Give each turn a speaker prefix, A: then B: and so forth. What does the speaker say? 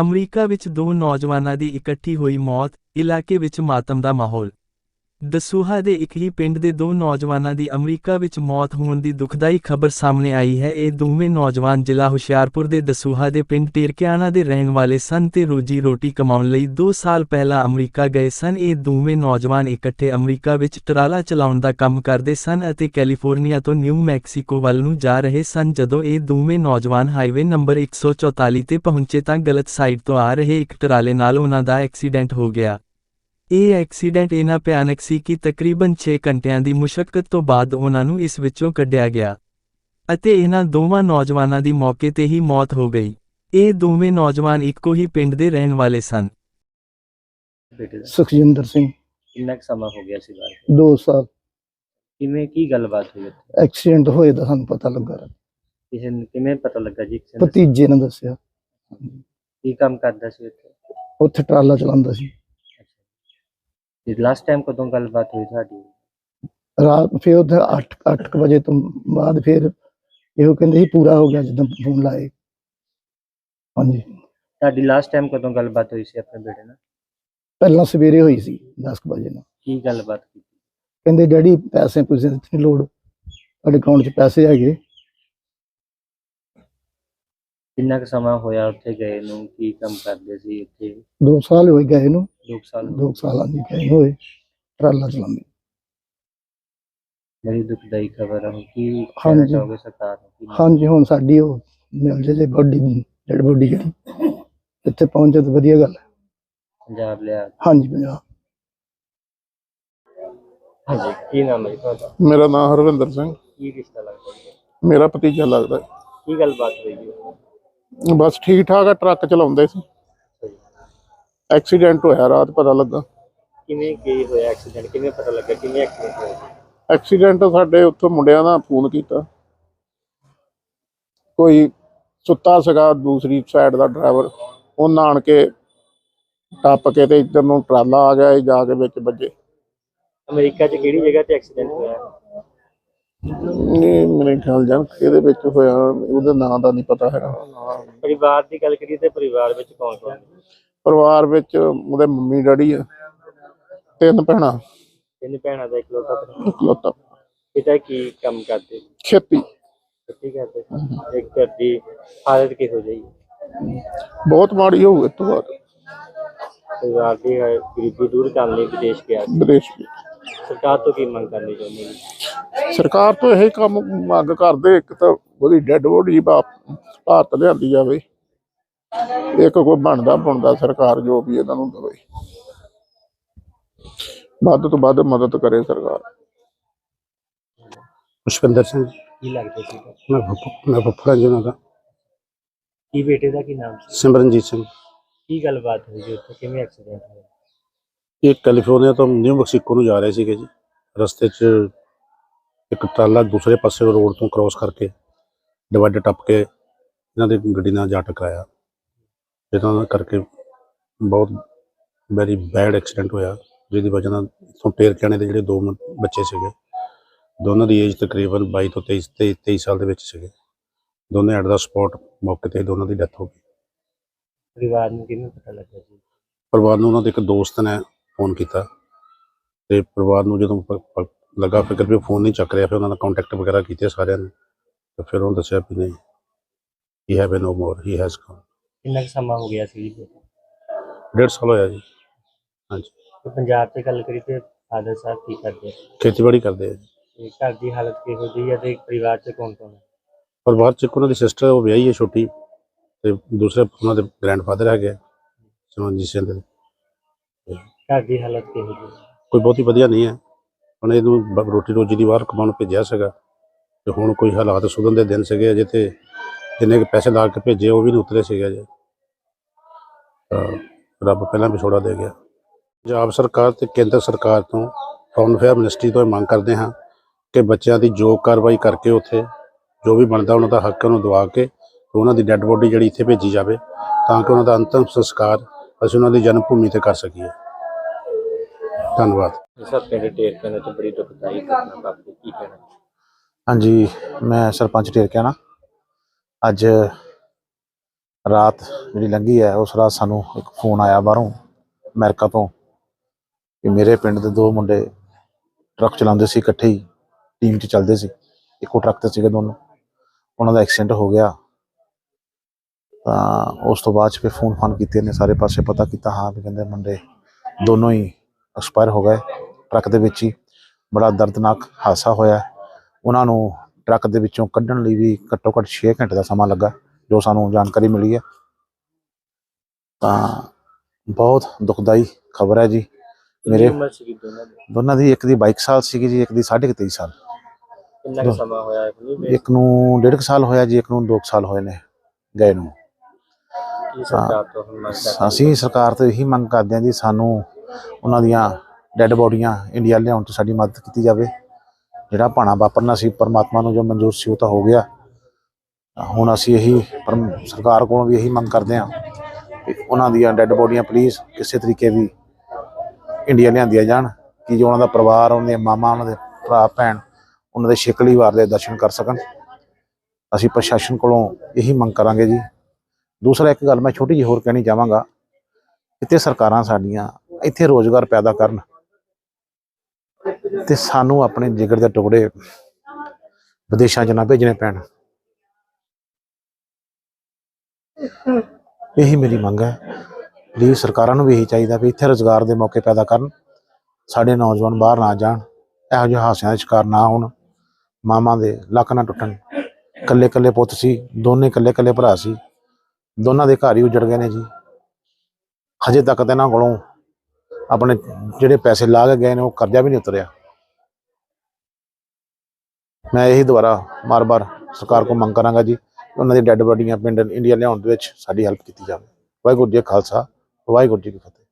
A: America ਵਿੱਚ ਦੋ ਨੌਜਵਾਨਾਂ ਦੀ ਇਕੱਠੀ ਹੋਈ ਮੌਤ ਇਲਾਕੇ ਵਿੱਚ ਮਾਤਮ ਦਾ ਮਾਹੌਲ। ਦਸੂਹਾ ਦੇ ਇੱਕ ਹੀ ਪਿੰਡ ਦੇ ਦੋ ਨੌਜਵਾਨਾਂ ਦੀ ਅਮਰੀਕਾ ਵਿੱਚ ਮੌਤ ਹੋਣ ਦੀ ਦੁਖਦਾਈ ਖਬਰ ਸਾਹਮਣੇ ਆਈ ਹੈ। ਇਹ ਦੋਵੇਂ ਨੌਜਵਾਨ ਜ਼ਿਲ੍ਹਾ ਹੁਸ਼ਿਆਰਪੁਰ ਦੇ ਦਸੂਹਾ ਦੇ ਪਿੰਡ ਟੇਰਕਿਆਣਾ ਦੇ ਰਹਿਣ ਵਾਲੇ ਸਨ ਤੇ ਰੋਜੀ ਰੋਟੀ ਕਮਾਉਣ ਲਈ 2 ਸਾਲ ਪਹਿਲਾਂ ਅਮਰੀਕਾ ਗਏ ਸਨ। ਇਹ ਦੋਵੇਂ ਨੌਜਵਾਨ ਇਕੱਠੇ ਅਮਰੀਕਾ ਵਿੱਚ ਟਰਾਲਾ ਚਲਾਉਣ ਦਾ ਕੰਮ ਕਰਦੇ ਸਨ ਅਤੇ ਕੈਲੀਫੋਰਨੀਆ ਤੋਂ ਨਿਊ ਮੈਕਸੀਕੋ ਵੱਲ ਨੂੰ ਜਾ ਰਹੇ ਸਨ। ਜਦੋਂ ਇਹ ਦੋਵੇਂ ਨੌਜਵਾਨ ਹਾਈਵੇ ਨੰਬਰ 144 ਤੇ ਪਹੁੰਚੇ ਤਾਂ ਗਲਤ ਸਾਈਡ ਤੋਂ ਆ ਰਹੇ ਇੱਕ ਟਰਾਲੇ ਨਾਲ ਉਹਨਾਂ ਦਾ ਐਕਸੀਡੈਂਟ ਹੋ ਗਿਆ। ਇਹ ਐਕਸੀਡੈਂਟ ਇਨਾ ਭਿਆਨਕ ਸੀ ਕਿ ਤਕਰੀਬਨ 6 ਘੰਟਿਆਂ ਦੀ ਮੁਸ਼ਕਲ ਤੋਂ ਬਾਅਦ ਉਹਨਾਂ ਨੂੰ ਇਸ ਵਿੱਚੋਂ ਕੱਢਿਆ ਗਿਆ ਅਤੇ ਇਹਨਾਂ ਦੋਵਾਂ ਨੌਜਵਾਨਾਂ ਦੀ ਮੌਕੇ ਤੇ ਹੀ ਮੌਤ ਹੋ ਗਈ। ਇਹ ਦੋਵੇਂ ਨੌਜਵਾਨ ਇੱਕੋ ਹੀ ਪਿੰਡ ਦੇ ਰਹਿਣ ਵਾਲੇ ਸਨ।
B: ਬੇਟੇ ਦਾ?
C: ਸੁਖਜਿੰਦਰ ਸਿੰਘ।
B: ਕਿੰਨਾ ਕੁ ਸਮਾਂ ਹੋ ਗਿਆ ਸੀ ਬਾਹਰ?
C: 2 ਸਾਲ।
B: ਕਿਵੇਂ ਕੀ ਗੱਲਬਾਤ ਹੋਈ ਉੱਥੇ?
C: ਐਕਸੀਡੈਂਟ ਹੋਏ ਦਾ ਸਾਨੂੰ ਪਤਾ ਲੱਗਾ।
B: ਕਿਸੇ ਨੂੰ ਕਿਵੇਂ ਪਤਾ ਲੱਗਾ ਜੀ? ਕਿਸੇ ਨੂੰ?
C: ਭਤੀਜੇ ਨੇ ਦੱਸਿਆ।
B: ਕੀ ਕੰਮ ਕਰਦਾ ਸੀ ਉੱਥੇ?
C: ਉੱਥੇ ਟਰਾਲਾ ਚਲਾਉਂਦਾ ਸੀ।
B: ਤੇ ਲਾਸਟ ਟਾਈਮ ਕਦੋਂ ਗੱਲਬਾਤ ਹੋਈ ਤੁਹਾਡੀ?
C: ਰਾਤ ਫਿਰ ਉੱਥੇ 8 8 ਵਜੇ ਤੋਂ ਬਾਅਦ ਫਿਰ ਇਹੋ ਕਹਿੰਦੇ ਸੀ ਪੂਰਾ ਹੋ ਗਿਆ ਜਦੋਂ ਫੋਨ ਲਾਏ। ਹਾਂਜੀ।
B: ਤੁਹਾਡੀ ਲਾਸਟ ਟਾਈਮ ਕਦੋਂ ਗੱਲਬਾਤ ਹੋਈ ਸੀ ਆਪਣੇ ਬੇਟੇ ਨਾਲ?
C: ਪਹਿਲਾਂ ਸਵੇਰੇ ਹੋਈ ਸੀ 10 ਕੁ ਵਜੇ ਨਾਲ।
B: ਕੀ ਗੱਲਬਾਤ ਕੀਤੀ?
C: ਕਹਿੰਦੇ ਡੈਡੀ ਪੈਸੇ ਪੂਸੇ ਦੀ ਨਹੀਂ ਲੋੜ ਤੁਹਾਡੇ ਅਕਾਊਂਟ 'ਚ ਪੈਸੇ ਹੈਗੇ।
B: ਕਿੰਨਾ ਕੁ ਸਮਾਂ ਹੋਇਆ ਉੱਥੇ ਗਏ ਨੂੰ? ਕੀ ਕੰਮ ਕਰਦੇ ਸੀ ਉੱਥੇ?
C: 2 ਸਾਲ ਹੋਏ ਗਏ ਨੂੰ।
B: ਦੋ ਕੁ ਸਾਲ
C: 2 ਸਾਲਾਂ ਦੀ ਗਏ ਨੂੰ ਹੋਏ ਟਰਾਲਾ ਚਲਾਉਂਦੇ।
B: ਬੜੀ ਦੁਖਦਾਈ ਖਬਰ ਹੈ ਹੁਣ ਕੀ ਕਹਿਣਾ
C: ਹਾਂਜੀ।
B: ਚਾਹੋਗੇ ਸਰਕਾਰ ਨੂੰ? ਕੀ
C: ਹਾਂਜੀ ਹੁਣ ਸਾਡੀ ਉਹ ਮਿਲ ਜੇ ਜੇ ਬੋਡੀ ਡੈਡ ਬੋਡੀ ਜਿਹੜੀ ਇੱਥੇ ਪਹੁੰਚੇ ਤਾਂ ਵਧੀਆ ਗੱਲ ਹੈ।
B: ਪੰਜਾਬ ਲਿਆ।
C: ਹਾਂਜੀ ਪੰਜਾਬ।
B: ਹਾਂਜੀ ਕੀ ਨਾਮ ਹੈ ਜੀ ਤੁਹਾਡਾ?
D: ਮੇਰਾ ਨਾਮ ਹਰਵਿੰਦਰ ਸਿੰਘ।
B: ਕੀ ਰਿਸ਼ਤਾ ਲੱਗਦਾ ਜੀ?
D: ਮੇਰਾ ਭਤੀਜਾ ਲੱਗਦਾ। ਹੈ।
B: ਕੀ ਗੱਲਬਾਤ ਹੋਈ ਜੀ?
D: ਬਸ ਠੀਕ ਠਾਕ ਆ ਟਰੱਕ ਚਲਾਉਂਦੇ ਸੀ। ਐਕਸੀਡੈਂਟ ਹੋਇਆ ਰਾਤ ਪਤਾ ਲੱਗਾ।
B: ਕਿਵੇਂ ਕੀ ਹੋਇਆ ਐਕਸੀਡੈਂਟ? ਕਿਵੇਂ ਪਤਾ ਲੱਗਾ? ਕਿਵੇਂ ਐਕਸੀਡੈਂਟ ਹੋਇਆ?
D: ਐਕਸੀਡੈਂਟ ਸਾਡੇ ਉੱਥੋਂ ਮੁੰਡਿਆਂ ਦਾ ਫੋਨ ਕੀਤਾ। ਕੋਈ ਸੁੱਤਾ ਸੀਗਾ ਦੂਸਰੀ ਸਾਈਡ ਦਾ ਡਰਾਈਵਰ ਉਹਨਾਂ ਆਣ ਕੇ ਟੱਪ ਕੇ ਤੇ ਇੱਧਰ ਨੂੰ ਟਰਾਲਾ ਆ ਗਿਆ ਇਹ ਜਾ ਕੇ ਵਿੱਚ ਵੱਜੇ।
B: ਅਮਰੀਕਾ 'ਚ ਕਿਹੜੀ ਜਗ੍ਹਾ ਤੇ ਐਕਸੀਡੈਂਟ ਹੋਇਆ?
D: ਨਹੀਂ ਮੇਰੇ ਖਿਆਲ ਜਾਨ ਇਹਦੇ ਵਿੱਚ ਹੋਇਆ ਉਹਦਾ ਨਾਂ ਦਾ ਨਹੀਂ ਪਤਾ ਹੈਗਾ।
B: ਪਰਿਵਾਰ ਦੀ ਗੱਲ ਕਰੀਏ ਤੇ ਪਰਿਵਾਰ ਵਿੱਚ ਕੌਣ ਕੌਣ?
D: ਪਰਿਵਾਰ ਵਿੱਚ ਉਹਦੇ ਮੰਮੀ ਡੈਡੀ ਆ ਤਿੰਨ ਭੈਣਾਂ।
B: ਤਿੰਨ ਭੈਣਾਂ ਦਾ ਇਕਲੌਤਾ ਭਰਾ।
D: ਇਕਲੌਤਾ।
B: ਪਿਤਾ ਕੀ ਕੰਮ ਕਰਦੇ?
D: ਖੇਤੀ
B: ਖੇਤੀ ਕਰਦੇ? ਇੱਕ ਘਰ ਦੀ ਹਾਲਤ ਕਿਹੋ ਜਿਹੀ?
D: ਬਹੁਤ ਮਾੜੀ ਹੋਊ ਇਸ ਤੋਂ ਬਾਅਦ।
B: ਪਰਿਵਾਰ ਦੀ ਹੈ, ਗਰੀਬੀ ਦੂਰ ਕਰਨ ਲਈ ਵਿਦੇਸ਼ ਗਿਆ ਸੀ।
D: ਵਿਦੇਸ਼ ਵਿੱਚ
B: ਸਰਕਾਰ ਤੋਂ ਕੀ ਮੰਗ ਕਰਨੀ ਚਾਹੁੰਦੇ ਹੋ?
D: ਸਰਕਾਰ ਤੋਂ ਇਹ ਕੰਮ ਮੰਗ ਕਰਦੇ ਇੱਕ ਤਾਂ ਉਹਦੀ ਡੈੱਡ ਬੋਡੀ ਭਾਰਤ ਲਿਆਂਦੀ ਜਾਵੇ। ਇੱਕ ਕੋਈ ਬਣਦਾ ਬਣਦਾ ਸਰਕਾਰ ਜੋ ਵੀ ਇਹਨਾਂ ਨੂੰ ਦੇਵੇ। ਵੱਧ ਤੋਂ ਵੱਧ ਮਦਦ ਕਰੇ ਸਰਕਾਰ।
E: ਪੁਸ਼ਪਿੰਦਰ ਸਿੰਘ
B: ਕੀ ਲੱਗਦਾ ਸੀ
E: ਮੈਂ ਫੁੱਫ- ਮੈਂ ਫੁੱਫੜਾ ਜੀ ਉਹਨਾਂ ਦਾ।
B: ਕੀ ਬੇਟੇ ਦਾ ਕੀ ਨਾਮ ਸੀ?
E: ਸਿਮਰਨਜੀਤ ਸਿੰਘ।
B: ਕੀ ਗੱਲਬਾਤ ਹੋਈ ਜੀ ਉੱਥੇ? ਕਿਵੇਂ ਐਕਸੀਡੈਂਟ ਹੋਇਆ?
E: ਇਹ ਕੈਲੀਫੋਰਨੀਆ ਤੋਂ ਨਿਊ ਮੈਕਸੀਕੋ ਨੂੰ ਜਾ ਰਹੇ ਸੀਗੇ ਜੀ। ਰਸਤੇ 'ਚ ਇੱਕ ਟਰਾਲਾ ਦੂਸਰੇ ਪਾਸੇ ਰੋਡ ਤੋਂ ਕ੍ਰਾਸ ਕਰਕੇ ਡਿਵਾਈਡਰ ਟੱਪ ਕੇ ਇਹਨਾਂ ਦੀ ਗੱਡੀ ਨਾਲ ਜਾ ਟਕਰਾਇਆ। ਜਿਹਨਾਂ ਨਾਲ ਕਰਕੇ ਬਹੁਤ ਵੈਰੀ ਬੈਡ ਐਕਸੀਡੈਂਟ ਹੋਇਆ ਜਿਹਦੀ ਵਜ੍ਹਾ ਨਾਲ ਇੱਥੋਂ ਟੇਰਕਿਆਣੇ ਦੇ ਜਿਹੜੇ ਦੋ ਬੱਚੇ ਸੀਗੇ ਦੋਨਾਂ ਦੀ ਏਜ ਤਕਰੀਬਨ 22 ਤੋਂ 23 ਤੇ 23 ਸਾਲ ਦੇ ਵਿੱਚ ਸੀਗੇ। ਦੋਨੇ ਐਟ ਦਾ ਸਪੌਟ ਮੌਕੇ ਤੇ ਦੋਨਾਂ ਦੀ ਡੈਥ ਹੋ ਗਈ।
B: ਪਰਿਵਾਰ ਨੂੰ ਕਿਵੇਂ ਪਤਾ ਲੱਗਾ ਜੀ?
E: ਪਰਿਵਾਰ ਨੂੰ ਉਹਨਾਂ ਦੇ ਇੱਕ ਦੋਸਤ ਨੇ ਫੋਨ ਕੀਤਾ ਤੇ ਪਰਿਵਾਰ ਨੂੰ ਜਦੋਂ ਲੱਗਾ ਫਿਕਰ ਵੀ ਫੋਨ ਨਹੀਂ ਚੱਕ ਰਿਹਾ ਫਿਰ ਉਹਨਾਂ ਦਾ ਕੰਟੈਕਟ ਵਗੈਰਾ ਕੀਤੇ ਸਾਰਿਆਂ ਨੇ। ਤੇ ਫਿਰ ਉਹਨੂੰ ਦੱਸਿਆ ਵੀ ਨਹੀਂ he have no more he has gone
B: ਕਿੰਨਾ ਕੁ ਸਮਾਂ ਹੋ ਗਿਆ ਸੀ ਜੀ?
E: ਡੇਢ ਸਾਲ ਹੋਇਆ ਜੀ। ਹਾਂਜੀ।
B: ਤੇ ਪੰਜਾਬ 'ਚ ਗੱਲ ਕਰੀ ਤੇ ਫਾਦਰ ਸਾਹਿਬ ਕੀ ਕਰਦੇ
E: ਖੇਤੀਬਾੜੀ ਕਰਦੇ ਆ ਜੀ।
B: ਤੇ ਘਰ ਦੀ ਹਾਲਤ ਕਿਹੋ ਜਿਹੀ ਹੈ ਤੇ ਪਰਿਵਾਰ 'ਚ ਕੌਣ ਕੌਣ ਹੈ
E: ਪਰਿਵਾਰ ਚ ਇੱਕ ਉਹਨਾਂ ਦੀ ਸਿਸਟਰ ਉਹ ਵਿਆਹੀ ਹੈ ਛੋਟੀ ਤੇ ਦੂਸਰੇ ਉਹਨਾਂ ਦੇ ਗ੍ਰੈਂਡਫਾਦਰ ਹੈਗੇ ਆ, ਸਿਮਰਨਜੀਤ ਸਿੰਘ ਦੇ।
B: ਘਰ ਦੀ ਹਾਲਤ ਕਿਹੋ ਜਿਹੀ ਹੈ
E: ਕੋਈ ਬਹੁਤੀ ਵਧੀਆ ਨਹੀਂ ਹੈ। ਹੁਣ ਇਹਨੂੰ ਬ- ਰੋਟੀ ਰੋਜੀ ਦੀ ਬਾਹਰ ਕਮਾਉਣ ਭੇਜਿਆ ਸੀਗਾ ਤੇ ਹੁਣ ਕੋਈ ਹਾਲਾਤ ਸੁਧਰਨ ਦੇ ਦਿਨ ਸੀਗੇ ਅਜੇ ਤੇ ਜਿੰਨੇ ਕੁ ਪੈਸੇ ਲਾ ਕੇ ਭੇਜੇ ਉਹ ਵੀ ਨਹੀਂ ਉਤਰੇ ਸੀਗੇ ਅਜੇ। ਤਾਂ ਰੱਬ ਪਹਿਲਾਂ ਵੀ ਛੋੜਾ ਦੇ ਗਿਆ। ਪੰਜਾਬ ਸਰਕਾਰ ਤੇ ਕੇਂਦਰ ਸਰਕਾਰ ਤੋਂ ਫੌਰਨ ਅਫੇਅਰ ਮਿਨਿਸਟਰੀ ਤੋਂ ਇਹ ਮੰਗ ਕਰਦੇ ਹਾਂ ਕਿ ਬੱਚਿਆਂ ਦੀ ਜੋ ਕਾਰਵਾਈ ਕਰਕੇ ਉੱਥੇ ਜੋ ਵੀ ਬਣਦਾ ਉਹਨਾਂ ਦਾ ਹੱਕ ਉਹਨੂੰ ਦਵਾ ਕੇ ਤੇ ਉਹਨਾਂ ਦੀ ਡੈੱਡ ਬੋਡੀ ਜਿਹੜੀ ਇੱਥੇ ਭੇਜੀ ਜਾਵੇ ਤਾਂ ਕਿ ਉਹਨਾਂ ਦਾ ਅੰਤਿਮ ਸੰਸਕਾਰ ਅਸੀਂ ਉਹਨਾਂ ਦੀ ਜਨਮ ਭੂਮੀ ਤੇ ਕਰ ਸਕੀਏ। ਧੰਨਵਾਦ।
B: ਸਰ ਪਿੰਡ ਟੇਰ ਕਰਨ ਚ ਬੜੀ ਦੁਖਦਾਈ ਘਟਨਾ ਵਾਪਰੀ। ਕੀ ਕਹਿਣਾ?
F: ਹਾਂਜੀ ਮੈਂ ਸਰਪੰਚ ਟੇਰਕਿਆ ਨਾ ਅੱਜ ਰਾਤ ਜਿਹੜੀ ਲੰਘੀ ਹੈ, ਉਸ ਰਾਤ ਸਾਨੂੰ ਇੱਕ ਫੋਨ ਆਇਆ ਬਾਹਰੋਂ ਅਮਰੀਕਾ ਤੋਂ ਕਿ ਮੇਰੇ ਪਿੰਡ ਦੇ ਦੋ ਮੁੰਡੇ ਟਰੱਕ ਚਲਾਉਂਦੇ ਸੀ, ਇਕੱਠੇ ਹੀ ਟੀਮ 'ਚ ਚੱਲਦੇ ਸੀ। ਇੱਕੋ ਟਰੱਕ ਤੇ ਸੀਗੇ ਦੋਨੋਂ। ਉਹਨਾਂ ਦਾ ਐਕਸੀਡੈਂਟ ਹੋ ਗਿਆ। ਤਾਂ ਉਸ ਤੋਂ ਬਾਅਦ 'ਚ ਫਿਰ ਫੋਨ ਫਾਨ ਕੀਤੇ ਨੇ, ਸਾਰੇ ਪਾਸੇ ਪਤਾ ਕੀਤਾ, ਹਾਂ ਵੀ ਕਹਿੰਦੇ ਮੁੰਡੇ ਦੋਨੋਂ ਹੀ ਐਕਸਪਾਇਰ ਹੋ ਗਏ ਟਰੱਕ ਦੇ ਵਿੱਚ ਹੀ। ਬੜਾ ਦਰਦਨਾਕ ਹਾਦਸਾ ਹੋਇਆ। ਉਹਨਾਂ ਨੂੰ ਟਰੱਕ ਦੇ ਵਿੱਚੋਂ ਕੱਢਣ ਲਈ ਵੀ ਘੱਟੋ ਘੱਟ 6 ਘੰਟੇ ਦਾ ਸਮਾਂ ਲੱਗਾ। ਜੋ ਸਾਨੂੰ ਜਾਣਕਾਰੀ ਮਿਲੀ ਹੈ। ਤਾਂ ਬਹੁਤ ਦੁਖਦਾਈ ਖਬਰ ਹੈ ਜੀ। ਮੇਰੇ
B: ਦੋਨਾਂ ਦੀ?
F: ਇੱਕ ਦੀ 22 ਸਾਲ ਸੀਗੀ ਜੀ ਇੱਕ ਦੀ 23.5 ਸਾਲ।
B: ਕਿੰਨਾ ਕੁ ਸਮਾਂ ਹੋਇਆ
F: ਇੱਕ ਨੂੰ ਡੇਢ ਸਾਲ ਹੋਇਆ ਜੀ ਇੱਕ ਨੂੰ 2 ਸਾਲ ਹੋਏ ਨੇ ਗਏ ਨੂੰ।
B: ਤੋਂ
F: ਅਸੀਂ ਸਰਕਾਰ ਤੋਂ ਇਹੀ ਮੰਗ ਕਰਦੇ ਹਾਂ ਜੀ ਸਾਨੂੰ ਉਹਨਾਂ ਦੀਆਂ ਡੈੱਡ ਬੋਡੀਆਂ ਇੰਡੀਆ ਲਿਆਉਣ 'ਚ ਸਾਡੀ ਮਦਦ ਕੀਤੀ ਜਾਵੇ। ਜਿਹੜਾ ਭਾਣਾ ਵਾਪਰਨਾ ਸੀ ਪਰਮਾਤਮਾ ਨੂੰ ਜੋ ਮਨਜ਼ੂਰ ਸੀ ਉਹ ਤਾਂ ਹੋ ਗਿਆ। ਹੁਣ ਅਸੀਂ ਇਹੀ ਪਰਮ ਸਰਕਾਰ ਕੋਲੋਂ ਵੀ ਇਹੀ ਮੰਗ ਕਰਦੇ ਹਾਂ ਕਿ ਉਹਨਾਂ ਦੀਆਂ ਡੈੱਡ ਬੋਡੀਆਂ ਪਲੀਜ਼ ਕਿਸੇ ਤਰੀਕੇ ਵੀ ਇੰਡੀਆ ਲਿਆਂਦੀਆਂ ਜਾਣ, ਕਿ ਜੋ ਉਹਨਾਂ ਦਾ ਪਰਿਵਾਰ, ਉਹਨਾਂ ਦੀਆਂ ਮਾਮਾ, ਉਹਨਾਂ ਦੇ ਭਰਾ, ਭੈਣ, ਉਹਨਾਂ ਦੇ ਛੇਕਲੀ ਵਾਰ ਦੇ ਦਰਸ਼ਨ ਕਰ ਸਕਣ। ਅਸੀਂ ਪ੍ਰਸ਼ਾਸਨ ਕੋਲੋਂ ਇਹੀ ਮੰਗ ਕਰਾਂਗੇ ਜੀ। ਦੂਸਰਾ ਇੱਕ ਗੱਲ ਮੈਂ ਛੋਟੀ ਜਿਹੀ ਹੋਰ ਕਹਿਣੀ ਚਾਹਾਂਗਾ, ਇੱਥੇ ਸਰਕਾਰਾਂ ਸਾਡੀਆਂ ਇੱਥੇ ਰੋਜ਼ਗਾਰ ਪੈਦਾ ਕਰਨ ਤੇ ਸਾਨੂੰ ਆਪਣੇ ਜਿਗਰ ਦੇ ਟੁਕੜੇ ਵਿਦੇਸ਼ਾਂ 'ਚ ਨਾ ਭੇਜਣੇ ਪੈਣ। ਇਹੀ ਮੇਰੀ ਮੰਗ ਹੈ। ਪਲੀਜ਼ ਸਰਕਾਰਾਂ ਨੂੰ ਵੀ ਇਹੀ ਚਾਹੀਦਾ ਵੀ ਇੱਥੇ ਰੋਜ਼ਗਾਰ ਦੇ ਮੌਕੇ ਪੈਦਾ ਕਰਨ। ਸਾਡੇ ਨੌਜਵਾਨ ਬਾਹਰ ਨਾ ਜਾਣ। ਇਹੋ ਜਿਹੇ ਹਾਸਿਆਂ ਦਾ ਸ਼ਿਕਾਰ ਨਾ ਹੋਣ। ਮਾਮਾ ਦੇ ਲੱਕ ਨਾ ਟੁੱਟਣ। ਕੱਲੇ ਕੱਲੇ ਪੁੱਤ ਸੀ। ਦੋਨੇ ਕੱਲੇ ਕੱਲੇ ਭਰਾ ਸੀ। ਦੋਨਾਂ ਦੇ ਘਰ ਹੀ ਉਜੜ ਗਏ ਨੇ ਜੀ। ਹਜੇ ਤੱਕ ਤਾਂ ਇਹਨਾਂ ਕੋਲੋਂ ਆਪਣੇ ਜਿਹੜੇ ਪੈਸੇ ਲਾ ਕੇ ਗਏ ਨੇ, ਉਹ ਕਰਜ਼ਾ ਵੀ ਨਹੀਂ ਉਤਰਿਆ। ਮੈਂ ਇਹੀ ਦੁਬਾਰਾ ਮਾਰ-ਬਾਰ ਸਰਕਾਰ ਕੋਲ ਮੰਗ ਕਰਾਂਗਾ ਜੀ। ਉਹਨਾਂ ਦੀ ਡੈੱਡ ਬੋਡੀਆਂ ਪਿੰਡ ਇੰਡੀਆ ਲਿਆਉਣ ਦੇ ਵਿੱਚ ਸਾਡੀ ਹੈਲਪ ਕੀਤੀ ਜਾਵੇ। ਵਾਹਿਗੁਰੂ ਜੀ ਕਾ ਖਾਲਸਾ, ਵਾਹਿਗੁਰੂ ਜੀ ਕੀ ਫਤਿਹ।